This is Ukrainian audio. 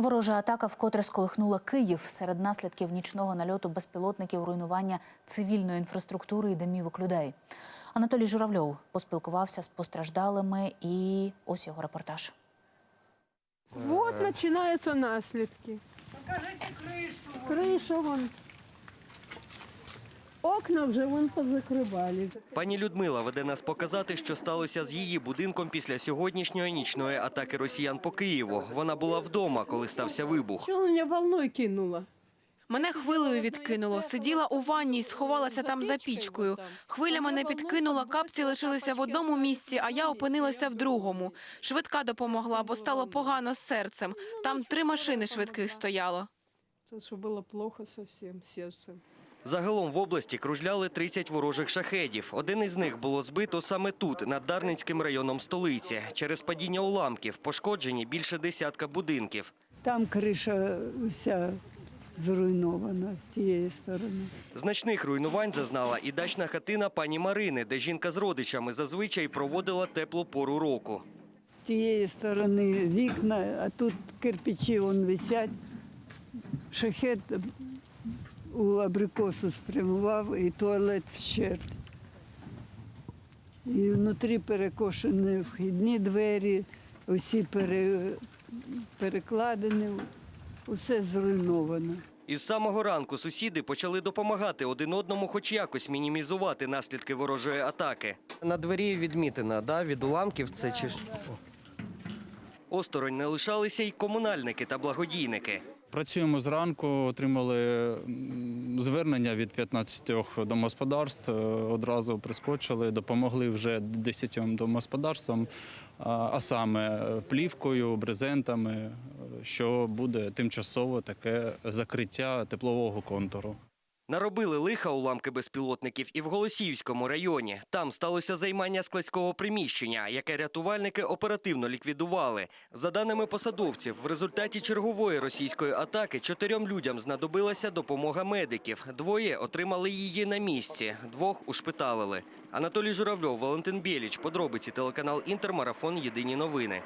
Ворожа атака вкотре сколихнула Київ. Серед наслідків нічного нальоту безпілотників руйнування цивільної інфраструктури і домівок людей. Анатолій Журавльов поспілкувався з постраждалими і ось його репортаж. Вот починаються наслідки. Покажіть кришу. Криша вон. Окна вже вон позакривали. Пані Людмила веде нас показати, що сталося з її будинком після сьогоднішньої нічної атаки росіян по Києву. Вона була вдома, коли стався вибух. Що мене волною кинуло? Мене хвилею відкинуло. Сиділа у ванні, сховалася там за пічкою. Хвиля мене підкинула, капці лишилися в одному місці, а я опинилася в другому. Швидка допомогла, бо стало погано з серцем. Там три машини швидких стояло. Це що було плохо зовсім серцем. Загалом в області кружляли 30 ворожих шахедів. Один із них було збито саме тут, над Дарницьким районом столиці. Через падіння уламків пошкоджені більше десятка будинків. Там криша вся зруйнована з тієї сторони. Значних руйнувань зазнала і дачна хатина пані Марини, де жінка з родичами зазвичай проводила теплу пору року. З тієї сторони вікна, а тут кирпичі вон висять. Шахет у абрикосу спрямував і туалет вщерть. І внутрі перекошені вхідні двері, усі пере, перекладені, усе зруйновано. Із самого ранку сусіди почали допомагати один одному, хоч якось мінімізувати наслідки ворожої атаки. На двері відмітина, да, від уламків це чи ж. Осторонь не лишалися й комунальники та благодійники. Працюємо зранку, отримали звернення від 15 домогосподарств. е, Одразу прискочили, допомогли вже 10 домогосподарствам, а саме е, плівкою, брезентами, е, що буде тимчасово таке закриття теплового контуру. Наробили лиха уламки безпілотників і в Голосіївському районі. Там сталося займання складського приміщення, яке рятувальники оперативно ліквідували. За даними посадовців, в результаті чергової російської атаки чотирьом людям знадобилася допомога медиків. Двоє отримали її на місці, двох ушпиталили. Анатолій Журавльов, Валентин Біліч, подробиці телеканал Інтермарафон. Єдині новини.